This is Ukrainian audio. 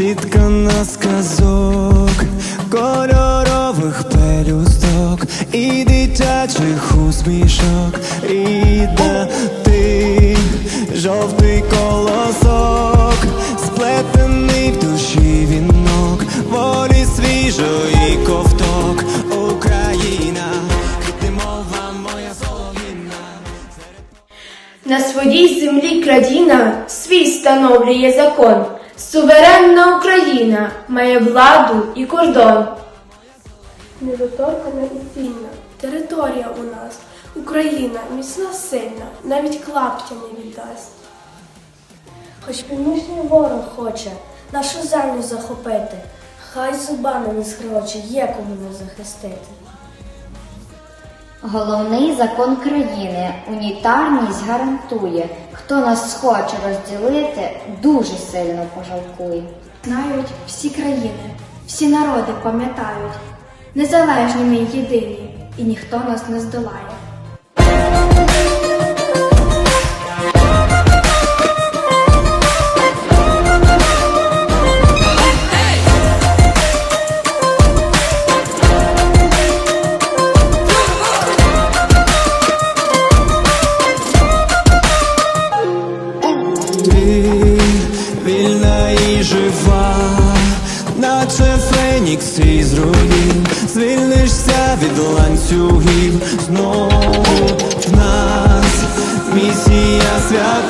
зіткана з казок, кольорових пелюсток, і дитячих усмішок, і да ти жовтий колосок, сплетений в душі вінок, волі свіжої ковток, Україна, ти мова моя солов'їна. На своїй землі крадіна свій становлює закон. Суверенна Україна має владу і кордон. Недоторкана і вільна. Територія у нас. Україна міцна сильна, навіть клаптя не віддасть. Хоч північний ворог хоче нашу землю захопити, хай зубами не скроче, є кому не захистити. Головний закон країни унітарність гарантує. Хто нас схоче розділити, дуже сильно пожалкує. Знають всі країни, всі народи пам'ятають. Незалежні ми єдині, і ніхто нас не здолає. Ти вільна і жива, наче фенікс із руїн, звільнишся від ланцюгів, знову в нас місія свята.